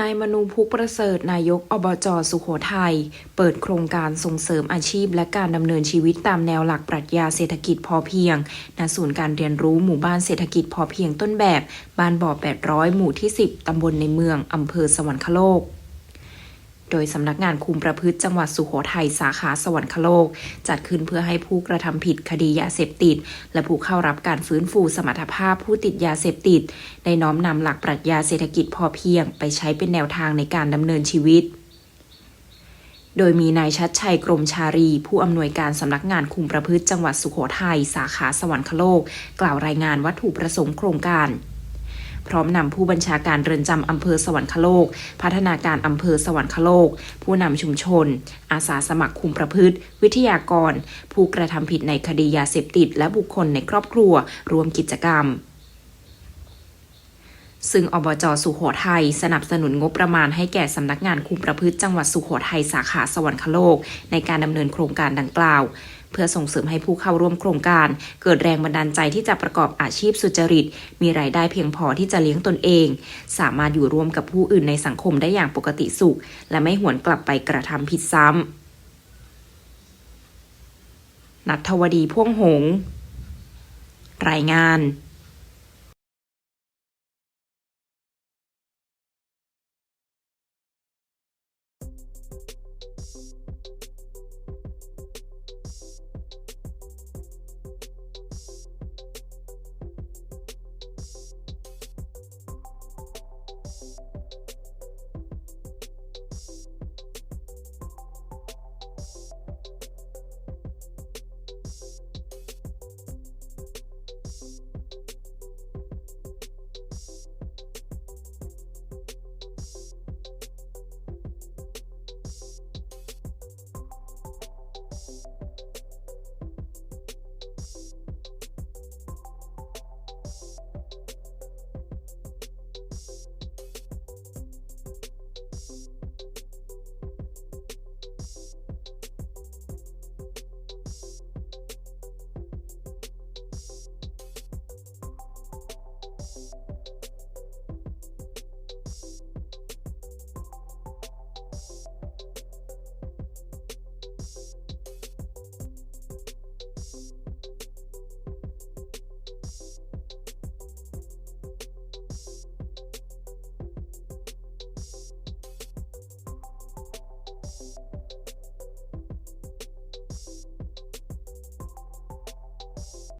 นายมนูพุกประเสริฐนายกอบจสุโขทัยเปิดโครงการส่งเสริมอาชีพ และการดำเนินชีวิตตามแนวหลักปรัชญาเศรษฐกิจพอเพียงณศูนย์การเรียนรู้หมู่บ้านเศรษฐกิจพอเพียงต้นแบบ บ้านบ่อ 800 หมู่ที่ 10 ตำบลในเมืองอำเภอสวรรคโลก โดยสำนักงานคุมประพฤติจังหวัดสุโขทัยสาขาสวรรคโลก จัดขึ้นเพื่อให้ผู้กระทำผิดคดียาเสพติด และผู้เข้ารับการฟื้นฟูสมรรถภาพผู้ติดยาเสพติด ได้น้อมนำหลักปรัชญาเศรษฐกิจพอเพียง ไปใช้เป็นแนวทางในการดำเนินชีวิตโดยมีนายชัดชัยกรมชารี ผู้อำนวยการสำนักงานคุมประพฤติจังหวัดสุโขทัยสาขาสวรรคโลก กล่าวรายงานวัตถุประสงค์โครงการ พร้อมนำผู้บัญชาการเรือนจำอำเภอสวรรคโลก พัฒนาการอำเภอสวรรคโลก ผู้นำชุมชน อาสาสมัครคุมประพฤติ วิทยากร ผู้กระทำผิดในคดียาเสพติด และบุคคลในครอบครัวรวมกิจกรรมซึ่งอบจสุโขทัยสนับสนุนงบประมาณให้แก่สำนักงานคุมประพฤติจังหวัดสุโขทัยสาขาสวรรคโลก ในการดำเนินโครงการดังกล่าว เพื่อส่งเสริมให้ผู้เข้าร่วมโครงการ เกิดแรงบันดาลใจที่จะประกอบอาชีพสุจริต มีรายได้เพียงพอที่จะเลี้ยงตนเอง สามารถอยู่ร่วมกับผู้อื่นในสังคมได้อย่างปกติสุข และไม่หวนกลับไปกระทำผิดซ้ำนัทวดีพ่วงหง รายงาน